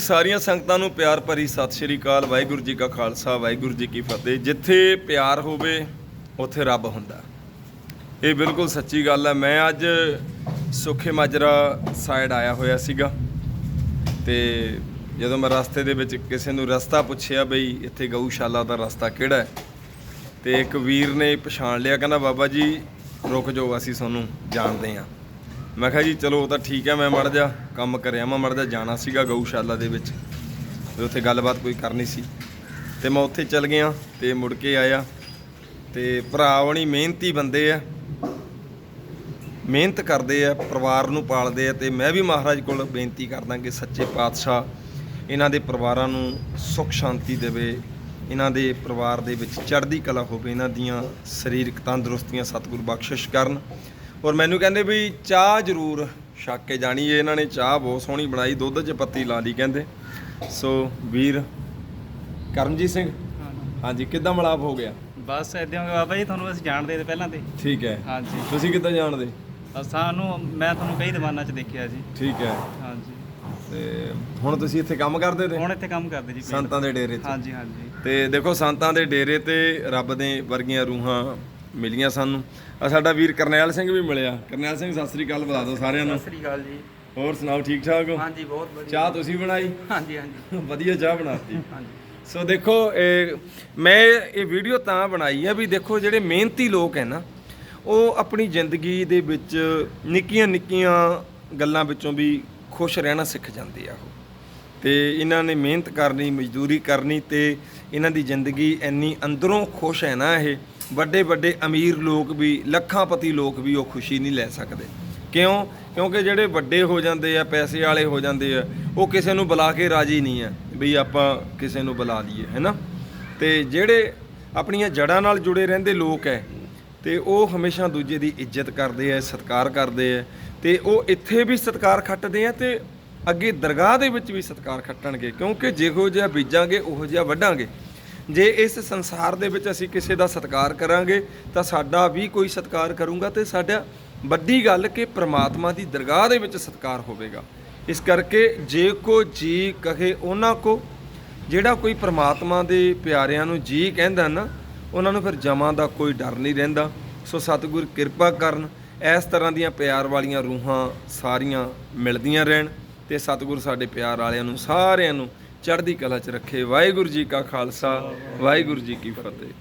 ਸਾਰੀਆਂ ਸੰਗਤਾਂ ਨੂੰ ਪਿਆਰ ਭਰੀ ਸਤਿ ਸ਼੍ਰੀ ਅਕਾਲ, ਵਾਹਿਗੁਰੂ ਜੀ ਕਾ ਖਾਲਸਾ, ਵਾਹਿਗੁਰੂ ਜੀ ਕੀ ਫਤਿਹ। ਜਿੱਥੇ ਪਿਆਰ ਹੋਵੇ, ਉੱਥੇ ਰੱਬ ਹੁੰਦਾ। ਇਹ ਬਿਲਕੁਲ ਸੱਚੀ ਗੱਲ ਹੈ। ਮੈਂ ਅੱਜ ਸੁਖੇ ਮਾਜਰਾ ਸਾਈਡ ਆਇਆ ਹੋਇਆ ਸੀਗਾ ਤੇ ਜਦੋਂ ਮੈਂ ਰਸਤੇ ਦੇ ਵਿੱਚ ਕਿਸੇ ਨੂੰ ਰਸਤਾ ਪੁੱਛਿਆ ਬਈ, ਇੱਥੇ ਗਊਸ਼ਾਲਾ ਦਾ ਰਸਤਾ ਕਿਹੜਾ ਹੈ? ਤੇ ਇੱਕ ਵੀਰ ਨੇ ਪਛਾਣ ਲਿਆ, ਕਹਿੰਦਾ, ਬਾਬਾ ਜੀ, ਰੁਕ ਜਾਓ, ਅਸੀਂ ਤੁਹਾਨੂੰ ਜਾਣਦੇ ਹਾਂ। ਮੈਂ ਕਿਹਾ ਜੀ, ਚਲੋ ਉਹ ਤਾਂ ਠੀਕ ਹੈ, ਮੈਂ ਮੜ ਜਾ ਕੰਮ ਕਰਿਆ ਮੈਂ ਮੜ ਜਾ ਜਾਣਾ ਸੀਗਾ ਗਊਸ਼ਾਲਾ ਦੇ ਵਿੱਚ। ਤੇ ਉੱਥੇ ਗੱਲਬਾਤ ਕੋਈ ਕਰਨੀ ਸੀ। ਤੇ ਮੈਂ ਉੱਥੇ ਚੱਲ ਗਿਆ ਤੇ ਮੁੜ ਕੇ ਆਇਆ। ਤੇ ਭਰਾ ਹੋਣੀ ਮਿਹਨਤੀ ਬੰਦੇ ਆ। ਮਿਹਨਤ ਕਰਦੇ ਆ, ਪਰਿਵਾਰ ਨੂੰ ਪਾਲਦੇ ਆ ਤੇ ਮੈਂ ਵੀ ਮਹਾਰਾਜ ਕੋਲ ਬੇਨਤੀ ਕਰਦਾ ਕਿ ਸੱਚੇ ਪਾਤਸ਼ਾਹ ਇਹਨਾਂ ਦੇ ਪਰਿਵਾਰਾਂ ਨੂੰ ਸੁੱਖ ਸ਼ਾਂਤੀ ਦੇਵੇ। ਇਹਨਾਂ ਦੇ ਪਰਿਵਾਰ ਦੇ ਵਿੱਚ ਚੜ੍ਹਦੀ ਕਲਾ ਹੋਵੇ, ਇਹਨਾਂ ਦੀਆਂ ਸਰੀਰਕ ਤੰਦਰੁਸਤੀਆਂ ਸਤਿਗੁਰ ਬਖਸ਼ਿਸ਼ ਕਰਨ ਔਰ ਮੈਨੂੰ ਕਹਿੰਦੇ ਵੀ ਚਾਹ ਜ਼ਰੂਰ ਛੱਕ ਕੇ ਜਾਣੀ ਹੈ ਇਹਨਾਂ ਨੇ ਚਾਹ ਬਹੁਤ ਸੋਹਣੀ ਬਣਾਈ ਦੁੱਧ 'ਚ ਪੱਤੀ ਲਾ ਲਈ ਕਹਿੰਦੇ। ਸੋ ਵੀਰ ਕਰਮਜੀਤ ਸਿੰਘ ਹਾਂਜੀ ਕਿੱਦਾਂ ਮਲਾਪ ਹੋ ਗਿਆ? ਬਸ ਇਦਾਂ ਬਾਬਾ ਜੀ ਤੁਹਾਨੂੰ ਅਸੀਂ ਜਾਣਦੇ ਤੇ ਪਹਿਲਾਂ ਤੇ। ਠੀਕ ਹੈ। ਹਾਂਜੀ। ਤੁਸੀਂ ਕਿੱਦਾਂ ਜਾਣਦੇ? ਸਾਨੂੰ ਮੈਂ ਤੁਹਾਨੂੰ ਕਈ ਦੀਵਾਨਾਂ 'ਚ ਦੇਖਿਆ ਜੀ। ਠੀਕ ਹੈ। ਹਾਂਜੀ। ਤੇ ਹੁਣ ਤੁਸੀਂ ਇੱਥੇ ਕੰਮ ਕਰਦੇ ਤੇ? ਹੁਣ ਇੱਥੇ ਕੰਮ ਕਰਦੇ ਜੀ। ਸੰਤਾਂ ਦੇ ਡੇਰੇ 'ਚ। ਹਾਂਜੀ ਹਾਂਜੀ। ਤੇ ਦੇਖੋ ਸੰਤਾਂ ਦੇ ਡੇਰੇ ਤੇ ਰੱਬ ਦੇ ਵਰਗੀਆਂ ਰੂਹਾਂ ਮਿਲੀਆਂ ਸਾਨੂੰ। ਆ ਸਾਡਾ ਵੀਰ ਕਰਨੈਲ ਸਿੰਘ ਵੀ ਮਿਲਿਆ। ਕਰਨੈਲ ਸਿੰਘ ਸਤਿ ਸ੍ਰੀ ਅਕਾਲ ਬੁਲਾ ਦਿਓ ਸਾਰਿਆਂ ਨੂੰ। ਸ੍ਰੀ ਅਕਾਲ ਜੀ। ਹੋਰ ਸੁਣਾਓ ਠੀਕ ਠਾਕ ਹੋ? ਹਾਂਜੀ ਬਹੁਤ ਵਧੀਆ। ਚਾਹ ਤੁਸੀਂ ਬਣਾਈ? ਹਾਂਜੀ ਹਾਂਜੀ। ਵਧੀਆ ਚਾਹ ਬਣਾਤੀ। ਹਾਂਜੀ। ਸੋ ਦੇਖੋ ਇਹ ਮੈਂ ਇਹ ਵੀਡੀਓ ਤਾਂ ਬਣਾਈ ਆ ਵੀ ਦੇਖੋ ਜਿਹੜੇ ਮਿਹਨਤੀ ਲੋਕ ਹੈ ਨਾ ਉਹ ਆਪਣੀ ਜ਼ਿੰਦਗੀ ਦੇ ਵਿੱਚ ਨਿੱਕੀਆਂ ਨਿੱਕੀਆਂ ਗੱਲਾਂ ਵਿੱਚੋਂ ਵੀ ਖੁਸ਼ ਰਹਿਣਾ ਸਿੱਖ ਜਾਂਦੇ ਆ ਉਹ। ਤੇ ਇਹਨਾਂ ਨੇ ਮਿਹਨਤ ਕਰਨੀ ਮਜ਼ਦੂਰੀ ਕਰਨੀ ਤੇ ਇਹਨਾਂ ਦੀ ਜ਼ਿੰਦਗੀ ਇੰਨੀ ਅੰਦਰੋਂ ਖੁਸ਼ ਹੈ ਨਾ ਇਹ ਵੱਡੇ ਵੱਡੇ ਅਮੀਰ ਲੋਕ ਵੀ, ਲੱਖਾਂਪਤੀ ਲੋਕ ਵੀ ਉਹ ਖੁਸ਼ੀ ਨਹੀਂ ਲੈ ਸਕਦੇ। ਕਿਉਂ? ਕਿਉਂਕਿ ਜਿਹੜੇ ਵੱਡੇ ਹੋ ਜਾਂਦੇ ਆ, ਪੈਸੇ ਵਾਲੇ ਹੋ ਜਾਂਦੇ ਆ, ਉਹ ਕਿਸੇ ਨੂੰ ਬੁਲਾ ਕੇ ਰਾਜੀ ਨਹੀਂ ਆ, ਵੀ ਆਪਾਂ ਕਿਸੇ ਨੂੰ ਬੁਲਾ ਲਈਏ, ਹੈਨਾ? ਤੇ ਜਿਹੜੇ ਆਪਣੀਆਂ ਜੜ੍ਹਾਂ ਨਾਲ ਜੁੜੇ ਰਹਿੰਦੇ ਲੋਕ ਐ, ਤੇ ਉਹ ਹਮੇਸ਼ਾ ਦੂਜੇ ਦੀ ਇੱਜ਼ਤ ਕਰਦੇ ਆ ਸਤਿਕਾਰ ਕਰਦੇ ਆ ਤੇ ਉਹ ਇੱਥੇ ਵੀ ਸਤਿਕਾਰ ਖੱਟਦੇ ਆ ਤੇ ਅੱਗੇ ਦਰਗਾਹ ਦੇ ਵਿੱਚ ਵੀ ਸਤਿਕਾਰ ਖੱਟਣਗੇ, ਕਿਉਂਕਿ ਜਿਹੋ ਜਿਹਾ ਬੀਜਾਂਗੇ, ਉਹੋ ਜਿਹਾ ਵੱਢਾਂਗੇ। ਜੇ ਇਸ ਸੰਸਾਰ ਦੇ ਵਿੱਚ ਅਸੀਂ ਕਿਸੇ ਦਾ ਸਤਿਕਾਰ ਕਰਾਂਗੇ, ਤਾਂ ਸਾਡਾ ਵੀ ਕੋਈ ਸਤਿਕਾਰ ਕਰੂੰਗਾ ਤੇ ਸਾਡਾ ਵੱਡੀ ਗੱਲ ਕਿ ਪ੍ਰਮਾਤਮਾ ਦੀ ਦਰਗਾਹ ਦੇ ਵਿੱਚ ਸਤਿਕਾਰ ਹੋਵੇਗਾ। ਇਸ ਕਰਕੇ ਜੇ ਕੋ ਜੀ ਕਹੇ ਉਹਨਾਂ ਕੋ, ਜਿਹੜਾ ਕੋਈ ਪ੍ਰਮਾਤਮਾ ਦੇ ਪਿਆਰਿਆਂ ਨੂੰ ਜੀ ਕਹਿੰਦਾ ਨਾ, ਉਹਨਾਂ ਨੂੰ ਫਿਰ ਜਮਾਂ ਦਾ ਕੋਈ ਡਰ ਨਹੀਂ ਰਹਿੰਦਾ। ਸੋ ਸਤਿਗੁਰ ਕਿਰਪਾ ਕਰਨ, ਇਸ ਤਰ੍ਹਾਂ ਦੀਆਂ ਪਿਆਰ ਵਾਲੀਆਂ ਰੂਹਾਂ ਸਾਰੀਆਂ ਮਿਲਦੀਆਂ ਰਹਿਣ ਤੇ ਸਤਿਗੁਰ ਸਾਡੇ ਪਿਆਰ ਵਾਲਿਆਂ ਨੂੰ ਸਾਰਿਆਂ ਨੂੰ ਚੜ੍ਹਦੀ ਕਲਾ 'ਚ ਰੱਖੇ। ਵਾਹਿਗੁਰੂ ਜੀ ਕਾ ਖਾਲਸਾ ਵਾਹਿਗੁਰੂ ਜੀ ਕੀ ਫਤਿਹ।